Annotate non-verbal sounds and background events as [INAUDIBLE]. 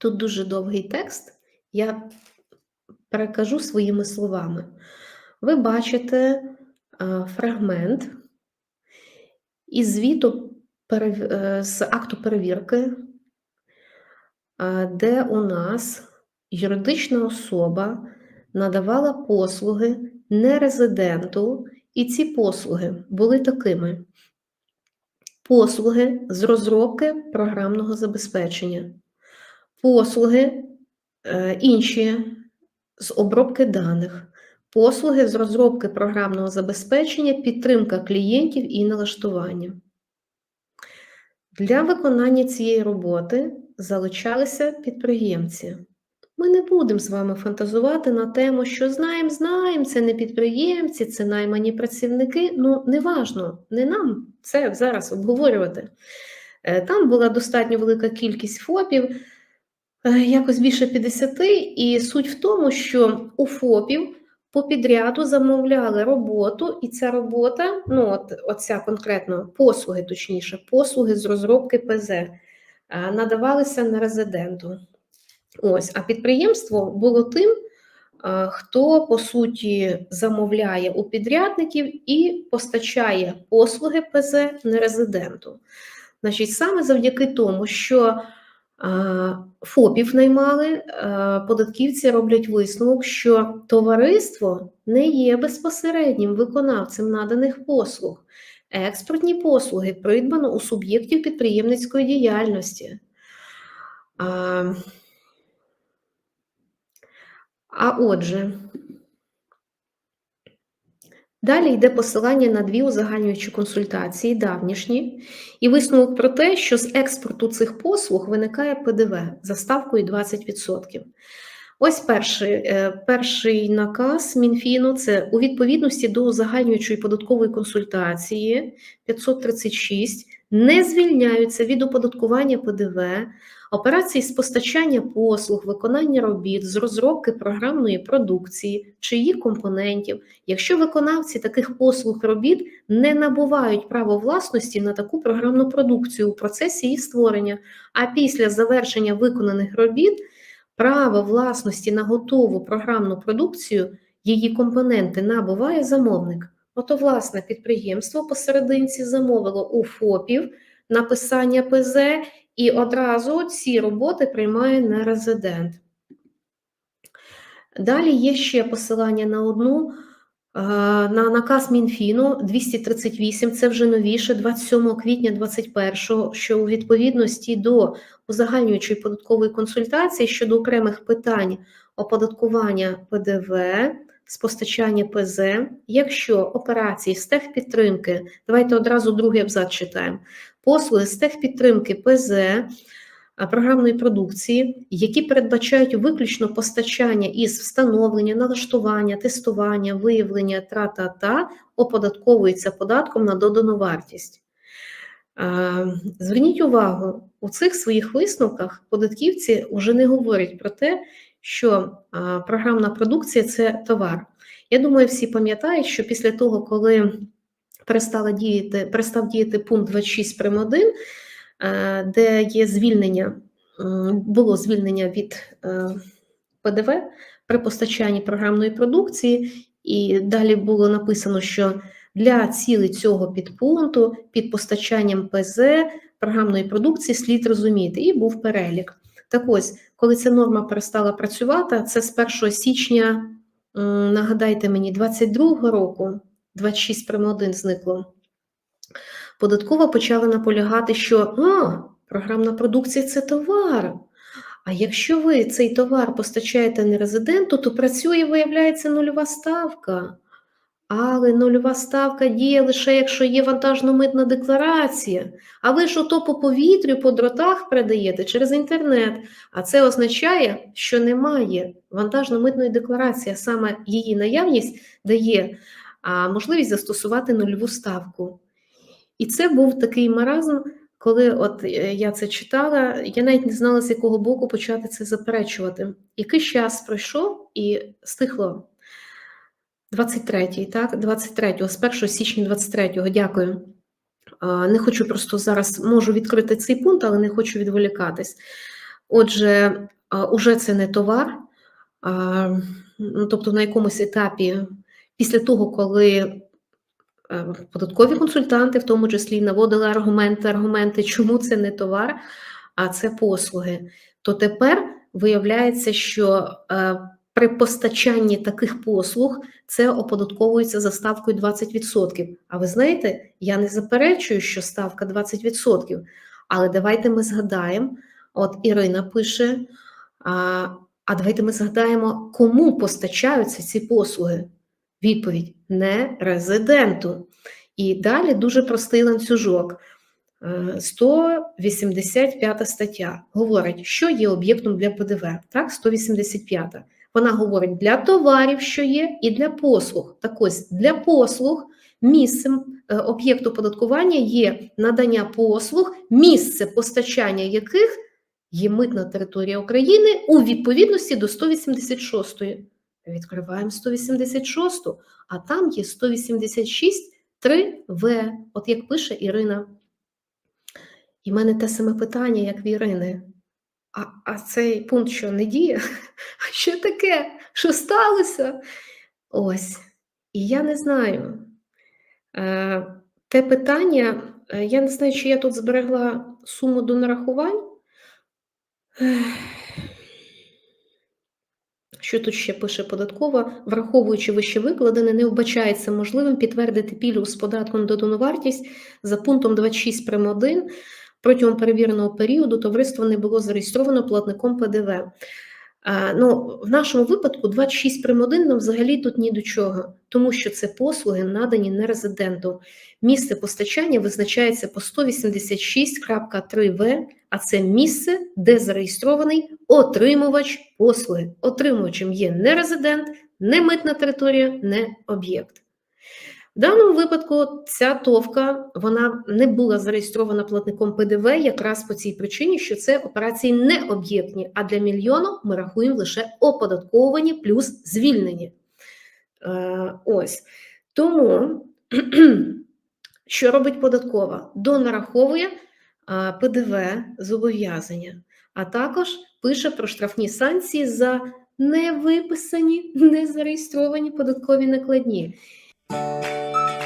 Тут дуже довгий текст, я перекажу своїми словами. Ви бачите фрагмент із звіту е, з акту перевірки, де у нас юридична особа надавала послуги нерезиденту, і ці послуги були такими: послуги з розробки програмного забезпечення, послуги е, інші з обробки даних, послуги з розробки програмного забезпечення, підтримка клієнтів і налаштування. Для виконання цієї роботи залучалися підприємці. Ми не будемо з вами фантазувати на тему, що знаємо, знаємо, це не підприємці, це наймані працівники. Ну, неважно, не нам це зараз обговорювати. Е, Там була достатньо велика кількість ФОПів, якось більше 50, і суть в тому, що у ФОПів по підряду замовляли роботу, і ця робота, ну от оця конкретно послуги, точніше, послуги з розробки ПЗ, е, надавалися на резиденту. Ось, а підприємство було тим, хто по суті замовляє у підрядників і постачає послуги ПЗ нерезиденту. Значить, саме завдяки тому, що ФОПів наймали, податківці роблять висновок, що товариство не є безпосереднім виконавцем наданих послуг. Експортні послуги придбано у суб'єктів підприємницької діяльності. А, а отже, далі йде посилання на дві узагальнюючі консультації, давнішні, і висновок про те, що з експорту цих послуг виникає ПДВ за ставкою 20%. Ось перший, е, перший наказ Мінфіну це у відповідності до узагальнюючої податкової консультації 536 не звільняються від оподаткування ПДВ операції з постачання послуг, виконання робіт з розробки програмної продукції чи її компонентів, якщо виконавці таких послуг робіт не набувають право власності на таку програмну продукцію у процесі її створення, а після завершення виконаних робіт право власності на готову програмну продукцію, її компоненти набуває замовник. Ото, власне, підприємство посерединці замовило у ФОПів написання ПЗ і одразу ці роботи приймає нерезидент. Далі є ще посилання на одну, е, на наказ Мінфіну 238, це вже новіше, 27 квітня 2021, що у відповідності до узагальнюючої податкової консультації щодо окремих питань оподаткування ПДВ, з постачання ПЗ, якщо операції з техпідтримки, давайте одразу другий абзац читаємо, послуги з техпідтримки ПЗ програмної продукції, які передбачають виключно постачання із встановлення, налаштування, тестування, виявлення тра-та-та, оподатковується податком на додану вартість. Зверніть увагу, у цих своїх висновках податківці вже не говорять про те, що програмна продукція це товар. Я думаю, всі пам'ятають, що після того, коли перестала діяти, перестав діяти пункт 26 прим. 1, е, де є звільнення, було звільнення від е, ПДВ при постачанні програмної продукції, і далі було написано, що для цілей цього підпункту під постачанням ПЗ програмної продукції слід розуміти, і був перелік. Так ось, коли ця норма перестала працювати, це з 1 січня, нагадайте мені, 22 року. 26 прим. 1 зникло. Податкова почала наполягати, що а, програмна продукція це товар. А якщо ви цей товар постачаєте не резиденту, то працює, виявляється, нульова ставка. Але нульова ставка діє лише якщо є вантажно-митна декларація. А ви ж ото по повітрю, по дротах передаєте через інтернет. А це означає, що немає вантажно-митної декларації, а саме її наявність дає можливість застосувати нульову ставку. І це був такий маразм, коли от е, я це читала, я навіть не знала, з якого боку почати це заперечувати. Якийсь час пройшов і стихло 23-й, так, 23-го, з 1 січня 23-го, дякую. Не хочу просто зараз можу відкрити цей пункт, але не хочу відволікатись. Отже, уже це не товар, ну, тобто на якомусь етапі, після того, коли е, податкові консультанти, в тому числі, наводили аргументи, аргументи, чому це не товар, а це послуги, то тепер виявляється, що е, при постачанні таких послуг це оподатковується за ставкою 20%. А ви знаєте, я не заперечую, що ставка 20%, але давайте ми згадаємо, от Ірина пише, а, а давайте ми згадаємо, кому постачаються ці послуги. Відповідь не резиденту. І далі дуже простий ланцюжок. Е, 185 стаття говорить, що є об'єктом для ПДВ. Так, 185. Вона говорить для товарів, що є, і для послуг. Так ось для послуг місцем е, об'єкту податкування є надання послуг, місце постачання яких є митна територія України у відповідності до 186. ї Відкриваємо 186, а там є 186 3В, от як пише Ірина. І в мене те саме питання, як в Ірини. А, а цей пункт що не діє? [LAUGHS] А що таке? Що сталося? Ось. І я не знаю. Е, те питання, е, я не знаю, чи я тут зберегла суму до нарахувань. Що тут ще пише податкова, враховуючи вище викладене, не вбачається можливим підтвердити пільгу з податком додану вартість за пунктом 26 прим. 1 протягом перевіреного періоду товариство не було зареєстровано платником ПДВ. Ну, в нашому випадку 26 прим. 1 нам взагалі тут ні до чого, тому що це послуги надані нерезиденту. Місце постачання визначається по 186.3В, а це місце, де зареєстрований отримувач послуги. Отримувачем є не резидент, не митна територія, не об'єкт. В даному випадку ця товка вона не була зареєстрована платником ПДВ якраз по цій причині, що це операції не об'єктні, а для мільйону ми рахуємо лише оподатковувані плюс звільнені. Е, ось. Тому, [CLEARS THROAT] що робить податкова? Донараховує е, ПДВ зобов'язання, а також пише про штрафні санкції за невиписані, незареєстровані податкові накладні. Música